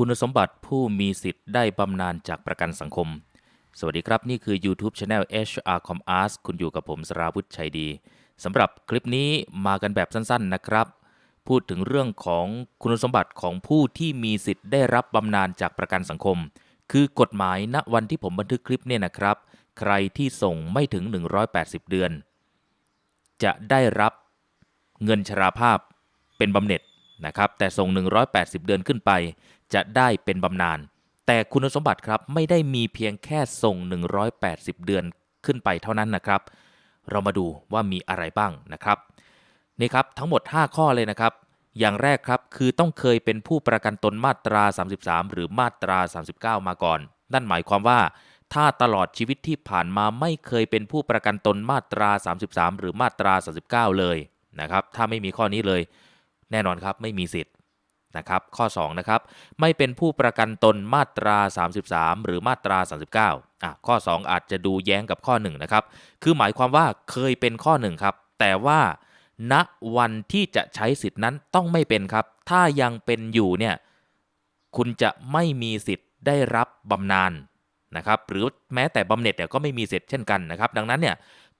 คุณสมบัติผู้มีสิทธิ์ได้บำนาญจากประกันสังคม สวัสดีครับ นี่คือ YouTube Channel HR Com Ars คุณอยู่กับผมสราวุธชัยดีสำหรับคลิปนี้มากันแบบสั้นๆนะครับ พูดถึงเรื่องของคุณสมบัติของผู้ที่มีสิทธิ์ได้รับบำนาญจากประกันสังคม คือกฎหมายณวันที่ผมบันทึกคลิปเนี่ยนะครับ ใครที่ส่งไม่ถึง 180 เดือน จะได้รับเงินชราภาพเป็นบำเหน็จ นะครับแต่ส่ง 180 เดือนขึ้นไป จะได้เป็นบำนาญแต่คุณสมบัติครับไม่ได้มีเพียงแค่ส่ง 180 เดือนขึ้นไปเท่านั้นนะครับ เรามาดูว่ามีอะไรบ้างนะครับนี่ครับทั้งหมด 5 ข้อเลยนะครับ อย่างแรกครับคือต้องเคยเป็นผู้ประกันตนมาตรา 33 หรือมาตรา 39 มาก่อน นั่นหมายความว่า ถ้าตลอดชีวิตที่ผ่านมาไม่เคยเป็นผู้ประกันตนมาตรา 33 หรือมาตรา 39 เลยนะครับ ถ้าไม่มีข้อนี้เลย แน่นอนครับไม่มีสิทธิ์นะครับข้อ2นะครับไม่เป็นผู้ประกันตนมาตรา 33 หรือมาตรา 39อะข้อ 2 อาจจะดูแย้งกับข้อ1นะครับคือหมายความว่าเคยเป็นข้อ1ครับแต่ว่าณวันที่จะใช้สิทธินั้นต้องไม่เป็นครับ ถ้ายังเป็นอยู่เนี่ยคุณจะไม่มีสิทธิ์ได้รับบำนาญนะครับหรือแม้แต่บำเหน็จเนี่ยก็ไม่มีสิทธิ์เช่นกันนะครับ ดังนั้นเนี่ย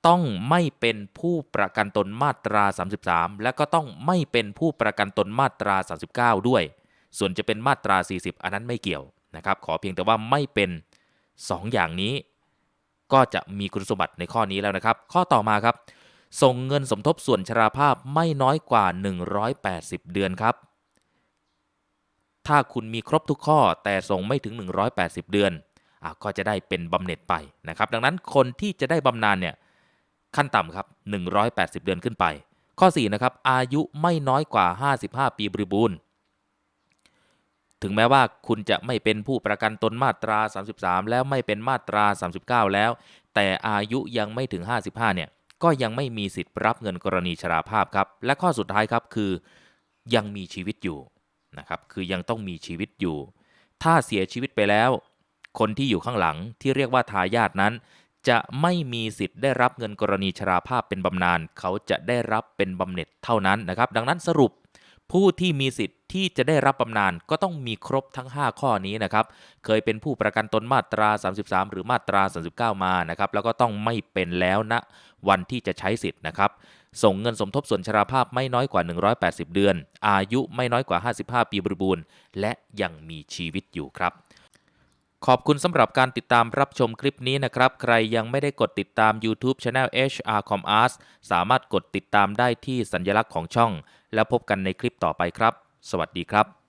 ต้องไม่เป็นผู้ประกันตนมาตรา 33 และก็ต้องไม่เป็นผู้ประกันตนมาตรา 39 ด้วย ส่วนจะเป็นมาตรา 40 อันนั้นไม่เกี่ยวนะครับ ขอเพียงแต่ว่าไม่เป็น 2 อย่างนี้ ก็จะมีคุณสมบัติในข้อนี้แล้วนะครับ ข้อต่อมาครับ ส่งเงินสมทบส่วนชราภาพไม่น้อยกว่า 180 เดือนครับ ถ้าคุณมีครบทุกข้อแต่ส่งไม่ถึง 180 เดือนอก็จะได้เป็นบำเหน็จไปนะครับ ดังนั้นคนที่จะได้บำนาญเนี่ย ขั้นต่ำครับ 180 เดือนขึ้นไป ข้อ4นะครับอายุไม่น้อยกว่า 55 ปีบริบูรณ์ถึงแม้ว่าคุณจะไม่เป็นผู้ประกันตนมาตรา 33 แล้วไม่เป็นมาตรา 39 แล้ว แต่อายุยังไม่ถึง 55 เนี่ย ก็ยังไม่มีสิทธิ์รับเงินกรณีชราภาพครับ และข้อสุดท้ายครับคือยังมีชีวิตอยู่นะครับ คือยังต้องมีชีวิตอยู่ ถ้าเสียชีวิตไปแล้ว คนที่อยู่ข้างหลังที่เรียกว่าทายาทนั้น จะไม่มีสิทธิ์ได้รับเงินกรณีชราภาพเป็นบำนาญเขาจะได้รับเป็นบำเหน็จเท่านั้นนะครับ ดังนั้นสรุปผู้ที่มีสิทธิ์ที่จะได้รับบำนาญก็ต้องมีครบทั้ง 5 ข้อนี้นะครับ เคยเป็นผู้ประกันตนมาตรา 33 หรือมาตรา 39 มานะครับ แล้วก็ต้องไม่เป็นแล้วณนะวันที่จะใช้สิทธิ์นะครับ ส่งเงินสมทบส่วนชราภาพไม่น้อยกว่า 180 เดือน อายุไม่น้อยกว่า 55 ปีบริบูรณ์ และยังมีชีวิตอยู่ครับ ขอบคุณสำหรับการติดตามรับชมคลิปนี้นะครับ ใครยังไม่ได้กดติดตาม YouTube Channel HR Com Ars สามารถกดติดตามได้ที่สัญลักษณ์ของช่อง แล้วพบกันในคลิปต่อไปครับ สวัสดีครับ